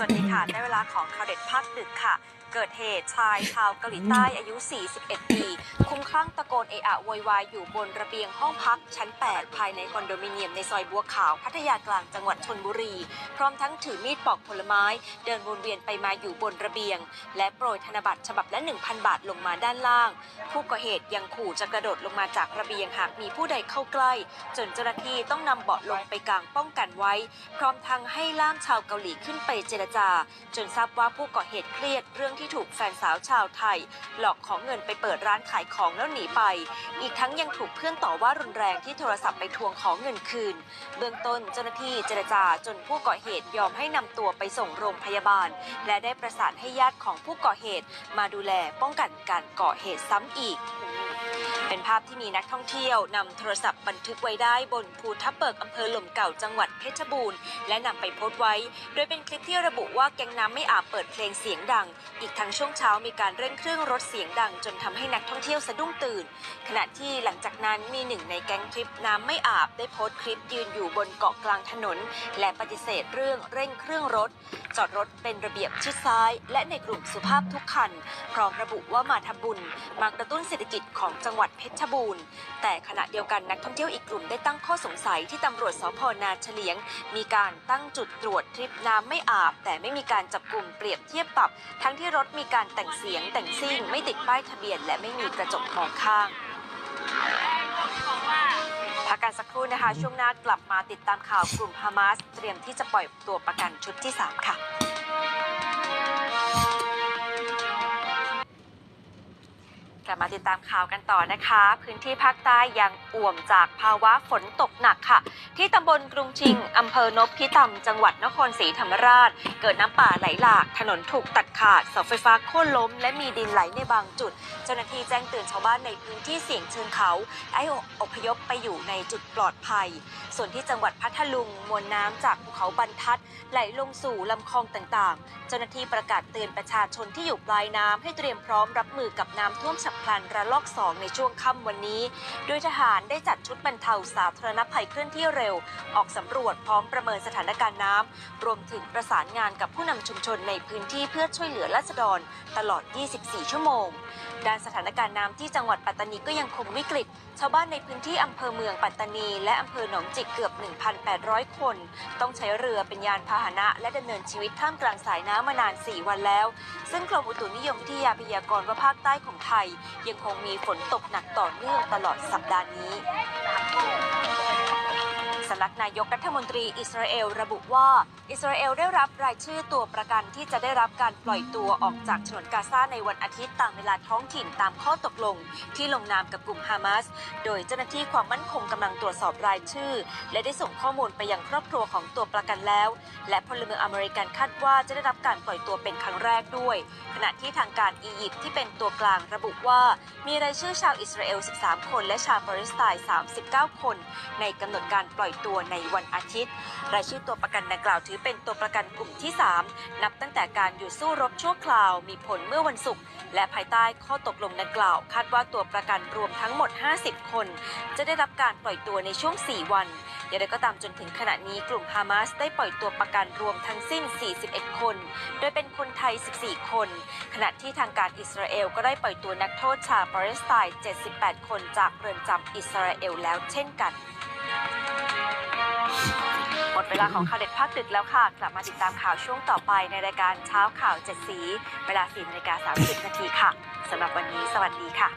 สวัสดีค่ะ ได้เวลาของข่าวเด็ดภาคดึกค่ะ เกิดเหตุชายชาวเกาหลีใต้อายุ 41 ปี คุ้มคลั่งตะโกนเอะอะโวยวายอยู่บนระเบียงห้องพักชั้น 8 ภายในคอนโดมิเนียมในซอยบัวขาวพัทยากลางจังหวัดชนบุรี พร้อมทั้งถือมีดปอกผลไม้ เดินวนเวียนไปมาอยู่บนระเบียง และโปรยธนบัตรฉบับละ 1,000 บาทลงมาด้านล่าง ผู้ก่อเหตุยังขู่จะกระโดดลงมาจากระเบียงหากมีผู้ใดเข้าใกล้ จนเจ้าหน้าที่ต้องนำเบาะลงไปกางป้องกันไว้ พร้อมทั้งให้ล่ามชาวเกาหลีขึ้นไปเจรจา จนทราบว่าผู้ก่อเหตุเครียดเรื่องที่ถูกแฟนสาวชาวไทย หลอกขอเงินไปเปิดร้านขายของแล้วหนีไป อีกทั้งยังถูกเพื่อนต่อว่ารุนแรงที่โทรศัพท์ไปทวงขอเงินคืน เบื้องต้นเจ้าหน้าที่เจรจาจนผู้ก่อเหตุยอมให้นำตัวไปส่งโรงพยาบาล และได้ประสานให้ญาติของผู้ก่อเหตุ มาดูแลป้องกันการก่อเหตุซ้ำอีก เป็นภาพที่มีนักท่องเที่ยวนำโทรศัพท์บันทึกไว้ได้บนภูทับเบิกอำเภอหล่มเก่าจังหวัดเพชรบูรณ์และนำไปโพสต์ไว้ โดยเป็นคลิปที่ระบุว่าแก๊งน้ำไม่อาบเปิดเพลงเสียงดัง อีกทั้งช่วงเช้ามีการเร่งเครื่องรถเสียงดัง จนทำให้นักท่องเที่ยวสะดุ้งตื่น ขณะที่หลังจากนั้นมีหนึ่งในแก๊งทริปน้ำไม่อาบได้โพสต์คลิปยืนอยู่บนเกาะกลางถนน และปฏิเสธเรื่องเร่งเครื่องรถ จอดรถเป็นระเบียบชิดซ้าย และในกลุ่มสุภาพทุกคัน พร้อมระบุว่ามาทำบุญมากระตุ้นเศรษฐกิจของจังหวัดเพชรบูรณ์ แต่ขณะเดียวกันนักท่องเที่ยวอีกกลุ่มได้ตั้งข้อสงสัยที่ตำรวจสพนาเฉลียง มีการตั้งจุดตรวจทริปน้ำไม่อาบ แต่ไม่มีการจับกลุ่มเปรียบเทียบปรับ ทั้งที่รถมีการแต่งเสียงแต่งซิ่ง ไม่ติดป้ายทะเบียน และไม่มีกระจกมองข้างพักกันสักครู่นะคะ ช่วงหน้ากลับมาติดตามข่าวกลุ่มฮามาส เตรียมที่จะปล่อยตัวประกันชุดที่ 3 ค่ะ กลับมาติดตามข่าวกันต่อนะคะ พื้นที่ภาคใต้ยังอ่วมจากภาวะฝนตกหนักค่ะ ที่ตำบลกรุงชิงอำเภอนพิตำจังหวัดนครศรีธรรมราช เกิดน้ำป่าไหลหลาก ถนนถูกตัดขาดเสาไฟฟ้าโค่นล้ม และมีดินไหลในบางจุด เจ้าหน้าที่แจ้งเตือนชาวบ้านในพื้นที่เสี่ยงเชิงเขาให้อพยพไปอยู่ในจุดปลอดภัย ส่วนที่จังหวัดพัทลุงมวลน้ำจากภูเขาบรรทัด ไหลลงสู่ลำคลองต่างๆ เจ้าหน้าที่ประกาศเตือนประชาชนที่อยู่ปลายน้ำให้เตรียมพร้อมรับมือกับน้ำท่วมฉับพลันระลอก2ในช่วงค่ำวันนี้ โดยทหารได้จัดชุดบรรเทาสาธารณภัยเคลื่อนที่เร็ว ออกสำรวจพร้อมประเมินสถานการณ์น้ำรวมถึงประสานงานกับผู้นำชุมชนในพื้นที่เพื่อช่วยเหลือราษฎรตลอด 24 ชั่วโมง ด้านสถานการณ์น้ำที่จังหวัดปัตตานีก็ยังคงวิกฤต ชาวบ้านในพื้นที่อำเภอเมืองปัตตานี และอำเภอหนองจิกเกือบ 1,800 คน ต้องใช้เรือเป็นยานพาหนะ และดำเนินชีวิตท่ามกลางสายน้ำมานาน 4 วันแล้ว ซึ่งกรมอุตุนิยมวิทยาพยากรณ์ว่าภาคใต้ของไทย ยังคงมีฝนตกหนักต่อเนื่องตลอดสัปดาห์นี้ สำนักนายกรัฐมนตรีอิสราเอลระบุว่า อิสราเอลได้รับรายชื่อตัวประกันที่จะได้รับการปล่อยตัวออกจากฉนวนกาซาในวันอาทิตย์ตามเวลาท้องถิ่นตามข้อตกลง ที่ลงนามกับกลุ่มฮามาส โดยเจ้าหน้าที่ความมั่นคงกำลังตรวจสอบรายชื่อ และได้ส่งข้อมูลไปยังครอบครัวของตัวประกันแล้ว และพลเมืองอเมริกันคาดว่าจะได้รับการปล่อยตัวเป็นครั้งแรกด้วย ขณะที่ทางการอียิปต์ที่เป็นตัวกลางระบุว่ามีรายชื่อชาวอิสราเอล 13 คน และชาวปาเลสไตน์ 39 คน ในกำหนดการปล่อยตัวในวันอาทิตย์ รายชื่อตัวประกันดังกล่าวถือเป็นตัวประกันกลุ่มที่ 3 นับตั้งแต่การหยุดสู้รบชั่วคราวมีผลเมื่อวันศุกร์และภายใต้ข้อตกลงดังกล่าว คาดว่าตัวประกันรวมทั้งหมด 50 คน จะได้รับการปล่อยตัวในช่วง 4 วันอย่างไรก็ตามจนถึงขณะนี้กลุ่มฮามาสได้ปล่อยตัวประกันรวมทั้งสิ้น 41 คน โดยเป็นคนไทย 14 คน ขณะที่ทางการอิสราเอลก็ได้ปล่อยตัวนักโทษชาวปาเลสไตน์ 78 คนจากเรือนจำอิสราเอลแล้วเช่นกัน เวลาของข่าวเด็ดภาคดึกแล้วค่ะ กลับมาติดตามข่าวช่วงต่อไปในรายการเช้าข่าวเจ็ดสี เวลาสี่นาฬิกาสามสิบนาทีค่ะสำหรับวันนี้สวัสดีค่ะ